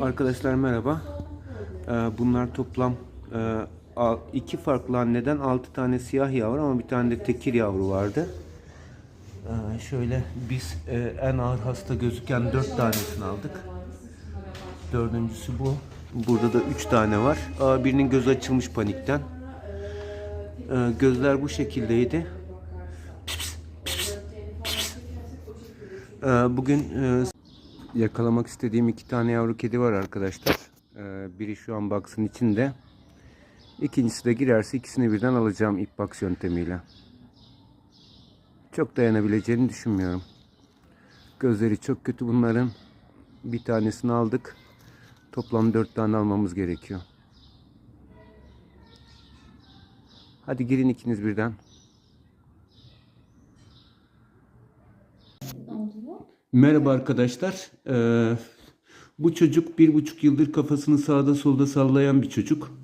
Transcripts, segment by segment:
Arkadaşlar merhaba. Ee, bunlar toplam e, iki farklı anneden 6 tane siyah yavru ama bir tane de tekir yavru vardı. Ee, şöyle biz e, en ağır hasta gözüken 4 tanesini aldık. Dördüncüsü bu. Burada da 3 tane var. Birinin gözü açılmış panikten. Ee, gözler bu şekildeydi. Bugün e, yakalamak istediğim iki tane yavru kedi var arkadaşlar. Ee, biri şu an box'ın içinde. İkincisi de girerse ikisini birden alacağım ip box yöntemiyle. Çok dayanabileceğini düşünmüyorum. Gözleri çok kötü bunların. Bir tanesini aldık. Toplam dört tane almamız gerekiyor. Hadi girin ikiniz birden. Merhaba arkadaşlar. Ee, bu çocuk bir buçuk yıldır kafasını sağda solda sallayan bir çocuk.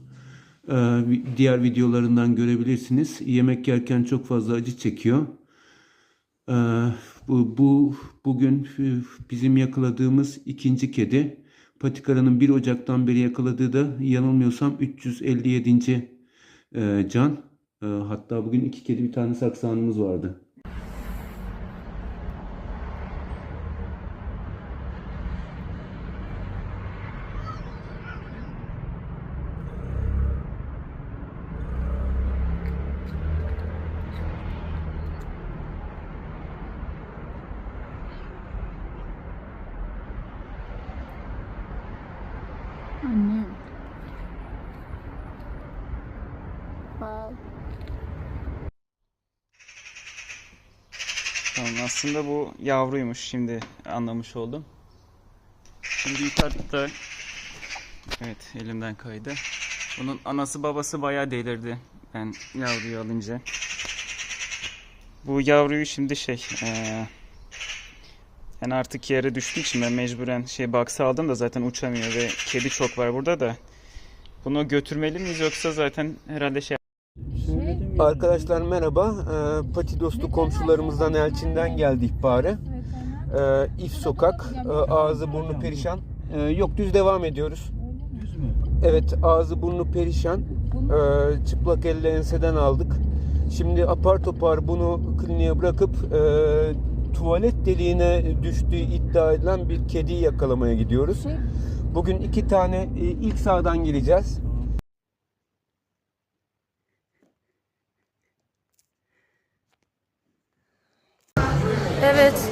Ee, diğer videolarından görebilirsiniz. Yemek yerken çok fazla acı çekiyor. Ee, bu, bu bugün e, bizim yakaladığımız ikinci kedi. Patikara'nın 1 Ocak'tan beri yakaladığı da yanılmıyorsam 357. e, can. Ee, hatta bugün iki kedi bir tane saksanımız vardı. Annem. Bal. Tamam aslında bu yavruymuş şimdi anlamış oldum. Şimdi yukarıda evet elimden kaydı. Bunun anası babası bayağı delirdi ben yavruyu alınca. Bu yavruyu şimdi şey eee yani artık yere düştüğü için ben mecburen şey box'a aldım da zaten uçamıyor ve kedi çok var burada da. Bunu götürmeli miyiz yoksa zaten herhalde şey Arkadaşlar merhaba. Ee, Pati dostu komşularımızdan Elçin'den geldi ihbarı. Ee, İf sokak, e, ağzı burnu perişan. Ee, yok düz devam ediyoruz. Evet ağzı burnu perişan. Ee, çıplak elle enseden aldık. Şimdi apar topar bunu kliniğe bırakıp e, tuvalet deliğine düştüğü iddia edilen bir kediyi yakalamaya gidiyoruz. Bugün iki tane e, ilk sağdan gireceğiz. Evet.